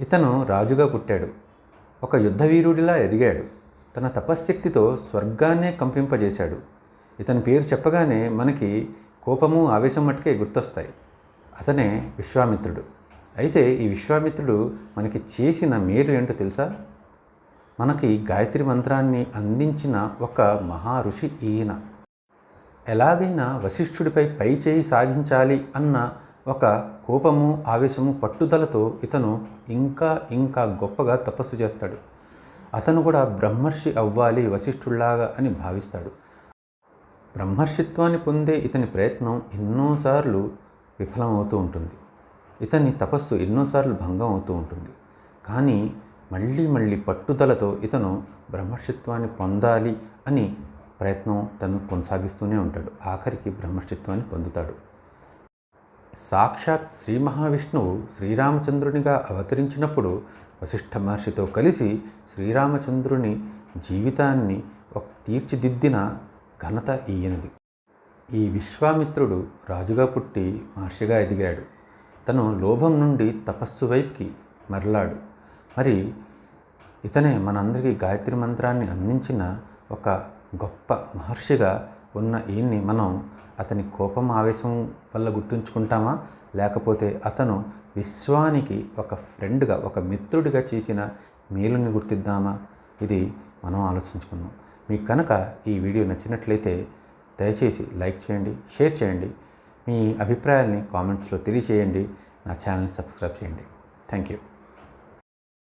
ఇతను రాజుగా పుట్టాడు. ఒక యుద్ధవీరుడిలా ఎదిగాడు. తన తపశ్శక్తితో స్వర్గాన్నే కంపింపజేశాడు. ఇతని పేరు చెప్పగానే మనకి కోపము ఆవేశం మట్టుకే గుర్తొస్తాయి. అతనే విశ్వామిత్రుడు. అయితే ఈ విశ్వామిత్రుడు మనకి చేసిన మేలు ఏంటో తెలుసా? మనకి గాయత్రి మంత్రాన్ని అందించిన ఒక మహా ఋషి ఈయన. ఎలాగైనా వశిష్ఠుడిపై పై చేయి సాధించాలి అన్న ఒక కోపము ఆవేశము పట్టుదలతో ఇతను ఇంకా ఇంకా గొప్పగా తపస్సు చేస్తాడు. అతను కూడా బ్రహ్మర్షి అవ్వాలి వశిష్ఠుల్లాగా అని భావిస్తాడు. బ్రహ్మర్షిత్వాన్ని పొందే ఇతని ప్రయత్నం ఎన్నోసార్లు విఫలమవుతూ ఉంటుంది. ఇతని తపస్సు ఎన్నోసార్లు భంగం అవుతూ ఉంటుంది. కానీ మళ్ళీ మళ్ళీ పట్టుదలతో ఇతను బ్రహ్మర్షిత్వాన్ని పొందాలి అని ప్రయత్నం తను కొనసాగిస్తూనే ఉంటాడు. ఆఖరికి బ్రహ్మర్షిత్వాన్ని పొందుతాడు. సాక్షాత్ శ్రీ మహావిష్ణువు శ్రీరామచంద్రునిగా అవతరించినప్పుడు వశిష్ఠ మహర్షితో కలిసి శ్రీరామచంద్రుని జీవితాన్ని ఒక తీర్చిదిద్దిన ఘనత ఈయనది. ఈ విశ్వామిత్రుడు రాజుగా పుట్టి మహర్షిగా ఎదిగాడు. తను లోభం నుండి తపస్సు వైపుకి మరలాడు. మరి ఇతనే మనందరికీ గాయత్రి మంత్రాన్ని అందించిన ఒక గొప్ప మహర్షిగా ఉన్న ఈయన్ని మనం అతని కోపం ఆవేశం వల్ల గుర్తుంచుకుంటామా? లేకపోతే అతను విశ్వానికి ఒక ఫ్రెండ్గా ఒక మిత్రుడిగా చేసిన మేలుని గుర్తిద్దామా? ఇది మనం ఆలోచించుకుందాం. మీకు కనుక ఈ వీడియో నచ్చినట్లయితే దయచేసి లైక్ చేయండి షేర్ చేయండి. మీ అభిప్రాయాల్ని కామెంట్స్లో తెలియచేయండి నా ఛానల్ని సబ్స్క్రైబ్ చేయండి. Thank you